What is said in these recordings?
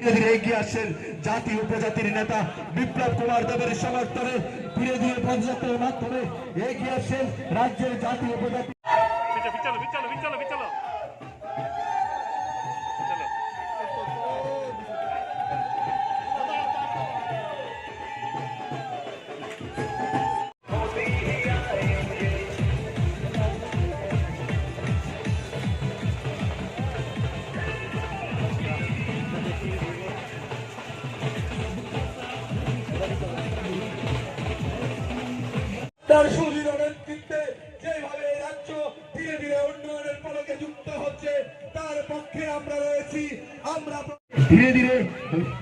ধীরে ধীরে এগিয়ে আসছেন জাতি উপজাতির নেতা বিপ্লব কুমার দেবের সমর্থনে ধীরে ধীরে পঞ্চায়েতের মাধ্যমে এগিয়ে আসছেন রাজ্যের জাতি উপজাতি। তার সুদৃঢ় নেতৃত্বে যেভাবে এই রাজ্য ধীরে ধীরে উন্নয়নের পলকে যুক্ত হচ্ছে তার পক্ষে আমরা রয়েছি। আমরা ধীরে ধীরে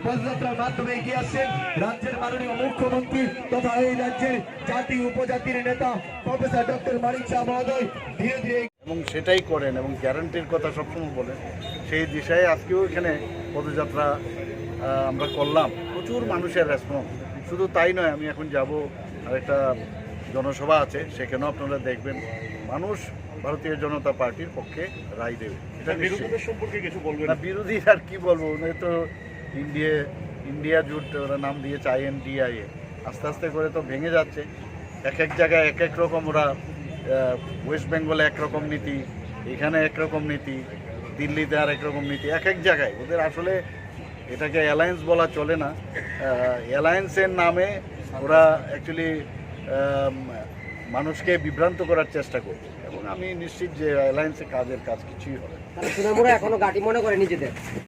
পদযাত্রার মাধ্যমে এগিয়ে আসছেন রাজ্যের মাননীয় মুখ্যমন্ত্রী তথা এই রাজ্যের জাতি উপজাতির নেতা প্রফেসর ডক্টর মানিক শাহ মহোদয়। ধীরে ধীরে এবং সেটাই করেন এবং গ্যারান্টির কথা সবসময় বলেন। সেই দিশায় আজকেও এখানে পদযাত্রা আমরা করলাম। প্রচুর মানুষের রেসপন্স শুধু তাই নয় আমি এখন যাব আরেকটা জনসভা আছে সেখানেও আপনারা দেখবেন মানুষ ভারতীয় জনতা পার্টির পক্ষে রায় দেবে। এটা। বিরোধীদের সম্পর্কে কিছু বলবেন না বিরোধী আর কি বলব? ওনার তো ইন্ডিয়া ইন্ডিয়া জুট ওরা নাম দিয়েছে আইএনডিআইএ আস্তে আস্তে করে তো ভেঙে যাচ্ছে। এক এক জায়গায় এক এক রকম ওরা ওয়েস্ট বেঙ্গলে একরকম নীতি এখানে একরকম নীতি দিল্লিতে আর একরকম নীতি এক এক জায়গায়। ওদের আসলে এটাকে অ্যালায়েন্স বলা চলে না। অ্যালায়েন্সের নামে ওরা অ্যাকচুয়ালি মানুষকে বিভ্রান্ত করার চেষ্টা করছে। এবং আমি নিশ্চিত যে অ্যালায়েন্সে কাজের কাজ কিছুই হবে তৃণমূলে এখনও গাটি মনে করে নিজেদের।